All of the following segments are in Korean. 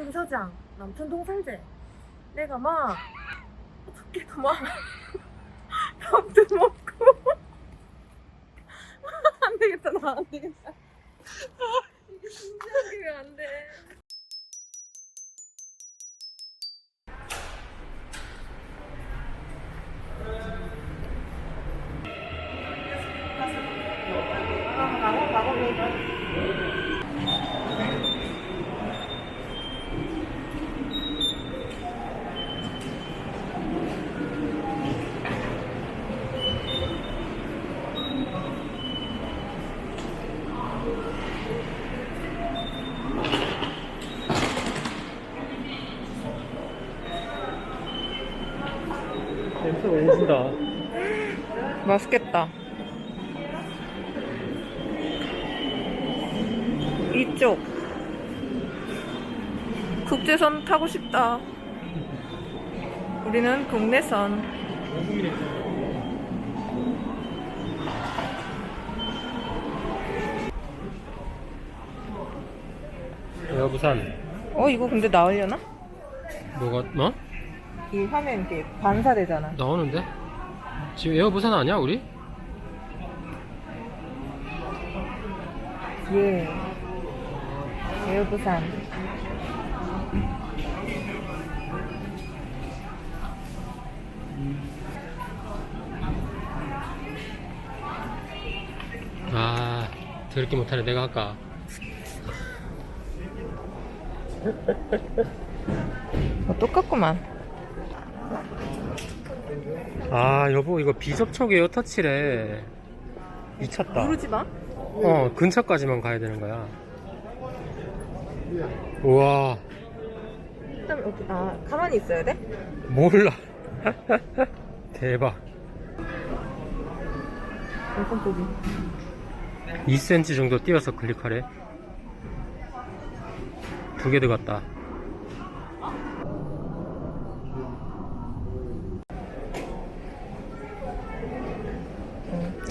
저기 서장 남천동 살제. 내가 막 어떻게 막 밥도 먹고. 안 되겠다 나 안 되겠다. 이게 진지하게 안돼 냄새 오진다. 맛있겠다 이쪽 국제선 타고 싶다 우리는 국내선 여부산 어 이거 근데 나오려나? 뭐가 뭐? 이 화면 이렇게 반사되잖아 나오는데? 지금 에어부산 아니야 우리? 예 에어부산 아 더럽게 못하네 내가 할까? 어, 똑같구만 아 여보 이거 비접촉 에어터치래. 미쳤다. 누르지 마. 어 근처까지만 가야 되는 거야. 우와. 그다음에 어디- 아 가만히 있어야 돼? 몰라. 대박. 잠깐 보기 2cm 정도 띄어서 클릭하래. 두 개 들어갔다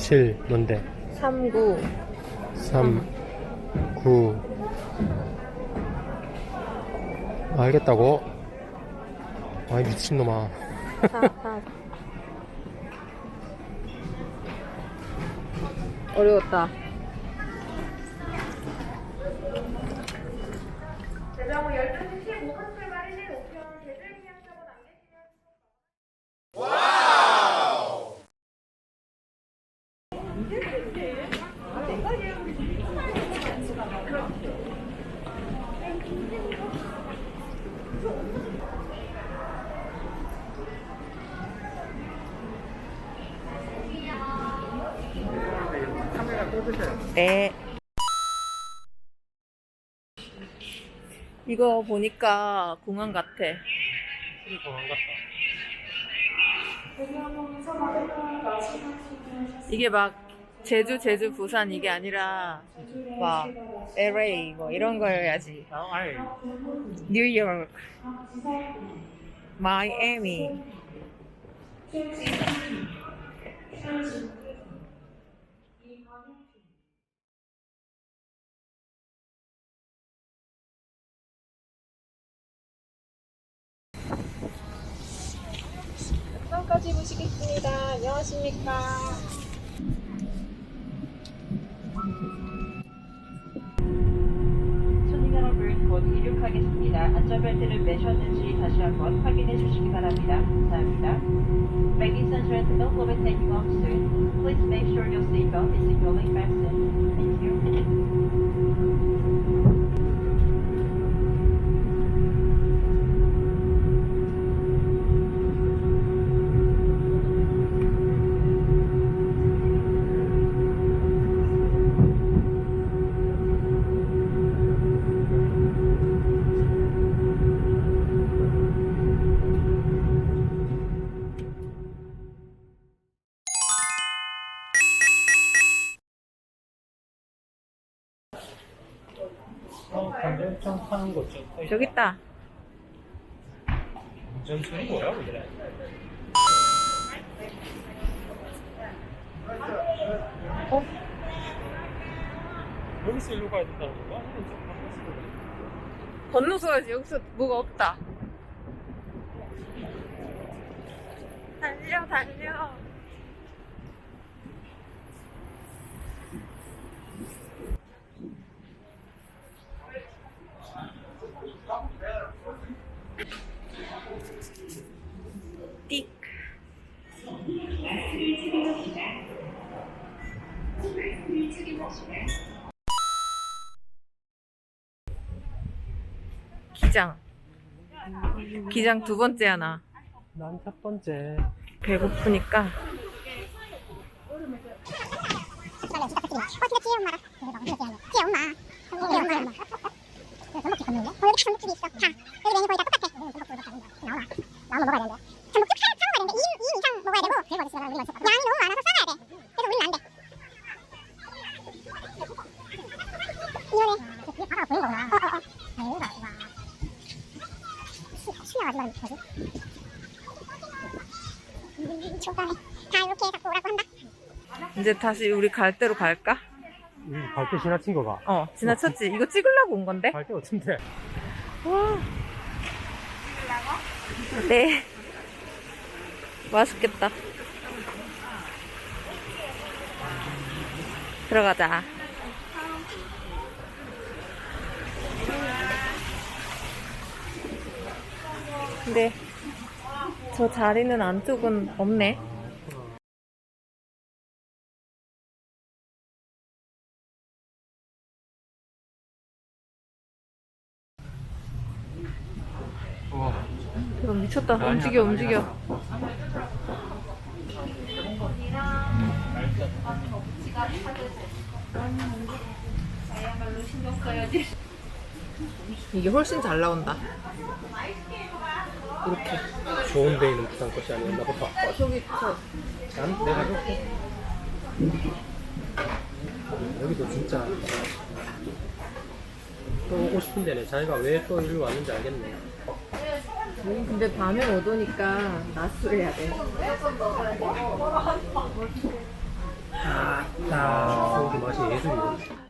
칠 뭔데? 39 3 9 알겠다고? 아이 미친놈아. 4 4 어려웠다 대장호 12시 15분 출발이니 우편 제주행 예약자고 남기시면 네. 이거 보니까 공항 같아. 공항 같다 이게 막 제주, 제주, 부산 이게 아니라 막 LA 뭐 이런 거여야지. 뉴욕, 마이애미. 안녕하십니까. 손님 여러분, 곧 이륙하겠습니다. 안전벨트를 매셨는지 다시 한번 확인해 주시기 바랍니다. 감사합니다. Ladies and gentlemen, we'll be taking off soon. Please make sure your seatbelt is securely fastened. Thank you. 좀. 저기 있다. 전술이 뭐야, 원래? 어? 여기서 일로 가야 된다는 건가? 아니면 좀 바꿔서 가야 건너서야지 여기서 뭐가 없다. 달려 달려. 기장. 기장 두 번째 하나. 난 첫 번째. 배고프니까 다 이렇게 갖고 오라고 한다. 이제 다시 우리 갈 대로 갈까? 갈때 지나친 거가. 어 지나쳤지. 이거 찍으려고 온 건데. 갈때 어딘데? 와. 네. 맛있겠다. 들어가자. 근데 저 자리는 안쪽은 없네. 와. 이거 미쳤다. 움직여, 움직여. 이게 훨씬 잘 나온다. 이렇게. 좋은 데 있는 부산 것이 아니었나 보다. 어, 저기, 저, 난 내가 좋게. 여기도 진짜 또 오고 싶은 데네. 자기가 왜 또 일로 왔는지 알겠네. 여기 근데 밤에 못 오니까 낮술 해야 돼. 아, 소고기 맛이 예술이네.